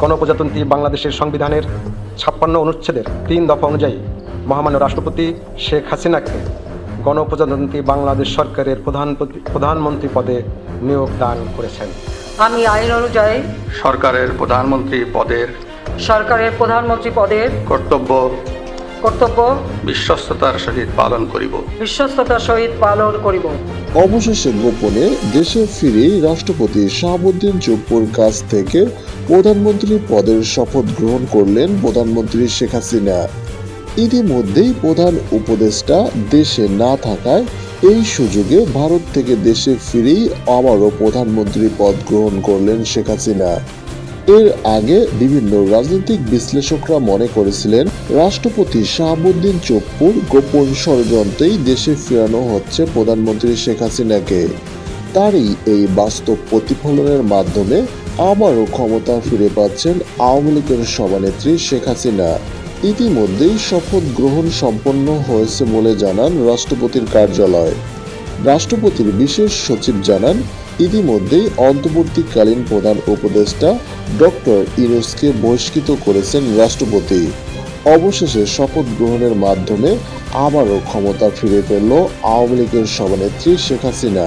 গণপ্রজাতন্ত্রী বাংলাদেশের সংবিধানের ছাপ্পান্ন অনুচ্ছেদের তিন দফা অনুযায়ী মহামান্য রাষ্ট্রপতি শেখ হাসিনাকে গণপ্রজাতন্ত্রী বাংলাদেশ সরকারের প্রধান প্রধানমন্ত্রী পদে নিয়োগ দান করেছেন। আমি আইন অনুযায়ী সরকারের প্রধানমন্ত্রী পদের সরকারের প্রধানমন্ত্রী পদের কর্তব্য কর্তব্য বিশ্বস্ততার সহিত পালন করিব। বিশ্বস্ততার সহিত পালন করিব। অবশেষে গোপনে দেশে ফিরে রাষ্ট্রপতি শাহাবুদ্দিন চুপ্পুর কাছ থেকে প্রধানমন্ত্রী পদের শপথ গ্রহণ করলেন প্রধানমন্ত্রী শেখ হাসিনা। ইতিমধ্যেই প্রধান উপদেষ্টা দেশে না থাকায় এই সুযোগে ভারত থেকে দেশে ফিরেই আবারও প্রধানমন্ত্রী পদ গ্রহণ করলেন শেখ হাসিনা। এর আগে বিভিন্ন রাজনৈতিক বিশ্লেষকরা মনে করেছিলেন, রাষ্ট্রপতি শাহাবুদ্দিন চপ্পুর গোপন ষড়যন্ত্রেই দেশে ফেরানো হচ্ছে প্রধানমন্ত্রী শেখ হাসিনাকে। তারই এই বাস্তব প্রতিফলনের মাধ্যমে আবারও ক্ষমতা ফিরে পাচ্ছেন আওয়ামী লীগের সভানেত্রী শেখ হাসিনা। ইতিমধ্যেই শপথ গ্রহণ সম্পন্ন হয়েছে বলে জানান রাষ্ট্রপতির কার্যালয়। রাষ্ট্রপতির বিশেষ সচিব জানান ইতিমধ্যেই অন্তর্বর্তীকালীন প্রধান উপদেষ্টা ডক্টর ইউনুসকে বহিষ্কৃত করেছেন রাষ্ট্রপতি। অবশেষে শপথ গ্রহণের মাধ্যমে আবারও ক্ষমতা ফিরে পেল আওয়ামী লীগের সভানেত্রী শেখ হাসিনা।